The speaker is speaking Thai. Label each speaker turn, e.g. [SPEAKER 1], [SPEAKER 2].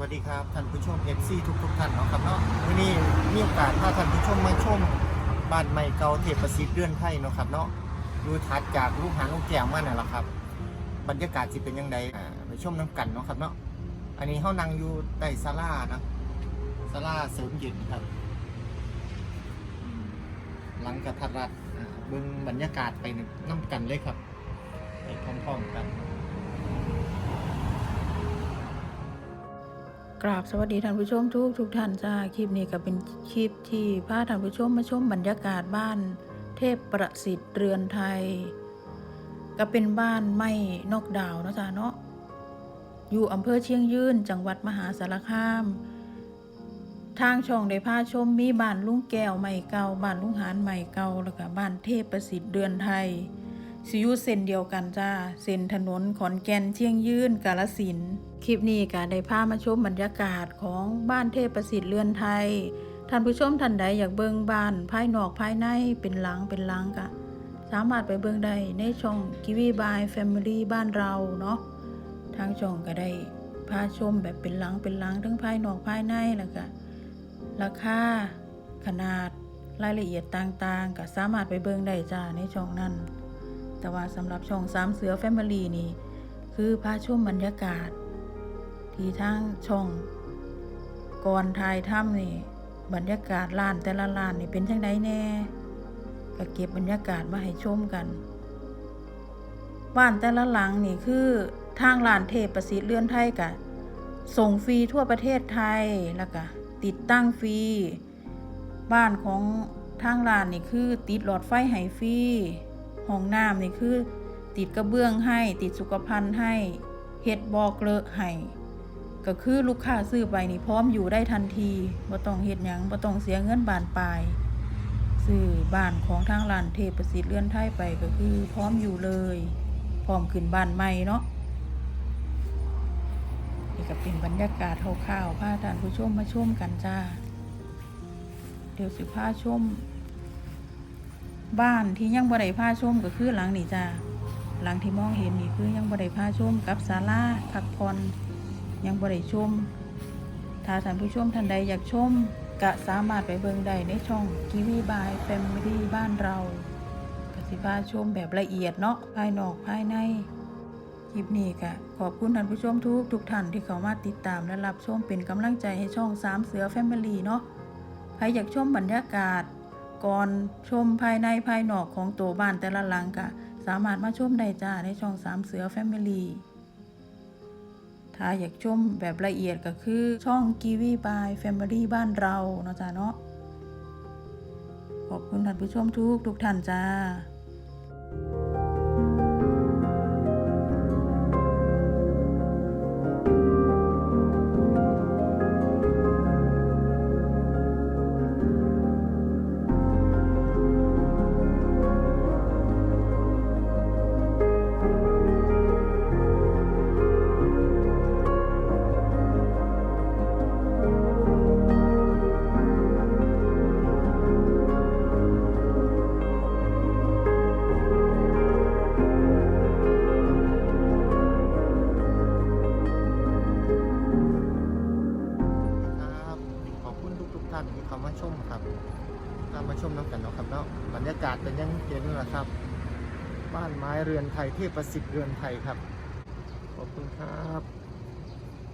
[SPEAKER 1] วัสดีครับท่านผู้ชม FC ทุกทุกท่านเนาะครับเนาะวันนี้มีโอกาสพาท่านผู้ชมมาชมบ้านใหม่เก่าเทพประสิทธิ์เดือนไทยเนาะครับเนาะดูทัดจากลูกหางลูกแก้วมาเนี่ยแหละครับ บรรยากาศสิเป็นยังไงไปชมน้ำกันเนาะครับเนาะอันนี้เฮานั่งอยู่ใต้ศาลานะศาลาเสริมเย็นครับ หลังกระทัดรัดเบิ่งบรรยากาศไปน้ำกันเลยครับไปพร้อมๆกัน
[SPEAKER 2] กราบสวัสดีท่านผู้ชมทุกทุกท่านจ้าคลิปนี้ก็เป็นคลิปที่พาท่านผู้ชมมาชมบรรยากาศบ้าน เทพประสิทธิ์เรือนไทย ก็เป็นบ้านไม่นอกดาวนะจ้าเนาะอยู่อำเภอเชียงยืนจังหวัดมหาสารคาม ทางช่องได้พาชมมีบ้านลุงแก้วใหม่เก่าบ้านลุงหานใหม่เก่าแล้วก็บ้านเทพประสิทธิ์เรือนไทยสิยูเส้นเดียวกันจ้าเส้นถนนขอนแก่นเชียงยืนกาลสินธุ์ คลิปนี้ก็ได้พามาชมบรรยากาศของบ้านเทพประสิทธิ์เรือนไทย ท่านผู้ชมท่านใดอยากเบิ่งบ้านภายนอกภายในเป็นหลังเป็นหลังก็สามารถไปเบิ่งได้ในช่องกิวีบายแฟมิลี่บ้านเราเนาะทางช่องก็ได้พาชมแบบเป็นหลังเป็นหลังทั้งภายนอกภายในแล้วก็ราคาขนาดรายละเอียดต่างๆก็สามารถไปเบิ่งได้จ้าในช่องนั้น แต่ว่าสำหรับช่องสามเสือแฟมิลี่นี่คือพาชมบรรยากาศ ที่ทางช่องก่อนถ่ายถ้ำนี่ บรรยากาศร้านแต่ละร้านนี่เป็นจังไดแน่ก็เก็บบรรยากาศมาให้ชมกัน บ้านแต่ละหลังนี่คือทางร้านเทพประสิทธิ์เลื่อนไทยกะส่งฟรีทั่วประเทศไทยแล้วก็ติดตั้งฟรี บ้านของทางร้านนี่คือติดหลอดไฟให้ฟรีห้องน้ำนี่คือ ติดกระเบื้องให้ ติดสุขภัณฑ์ให้เฮ็ดบอกเลอะให้ ก็คือลูกค้าซื้อไปนี่พร้อมอยู่ได้ทันทีบ่ต้องเฮ็ดหยังบ่ต้องเสียเงินบานปลายซื้อบ้านของทางร้านเทพประสิทธิ์เลื่อนไทยไปก็คือพร้อมอยู่เลย พร้อมขึ้นบ้านใหม่เนาะนี่ก็เป็นบรรยากาศคร่าวๆพาท่านผู้ชมมาชมกันจ้า เดี๋ยวสิพาชม บ้านที่ยังบ่ได้พาชมก็คือหลังนี่จ้าหลังที่มองเห็นนี่คือยังบ่ได้พาชมกับศาลาพักผ่อน ยังบ่ได้ชม ถ้าท่านผู้ชมท่านใดอยากชมก็สามารถไปเบิ่งได้ในช่องกีวีบายแฟมิลี่บ้านเรากสิพาชมแบบละเอียดเนาะภายนอกภายในคลิปนี้ก็ขอบคุณท่านผู้ชมทุกทุกท่านที่เข้ามาติดตามและรับชมเป็นกำลังใจให้ช่องสามเสือแฟมิลี่เนาะใครอยากชมบรรยากาศ ก่อนชมภายในภายนอกของตัวบ้านแต่ละหลังก็สามารถมาชมได้จ้าในช่องสามเสือแฟมิลี่ ถ้าอยากชมแบบละเอียดก็คือช่องกีวีบายแฟมิลี่บ้านเราเนาะจ้าเนาะขอบคุณท่านผู้ชมทุกทุกท่านจ้า
[SPEAKER 1] มาชมครับเข้ามาชมน้ำกันเนาะครับเนาะบรรยากาศเป็นยังเย็นแหละครับ บ้านไม้เรือนไทยเทพประสิทธิ์เรือนไทยครับ ขอบคุณครับ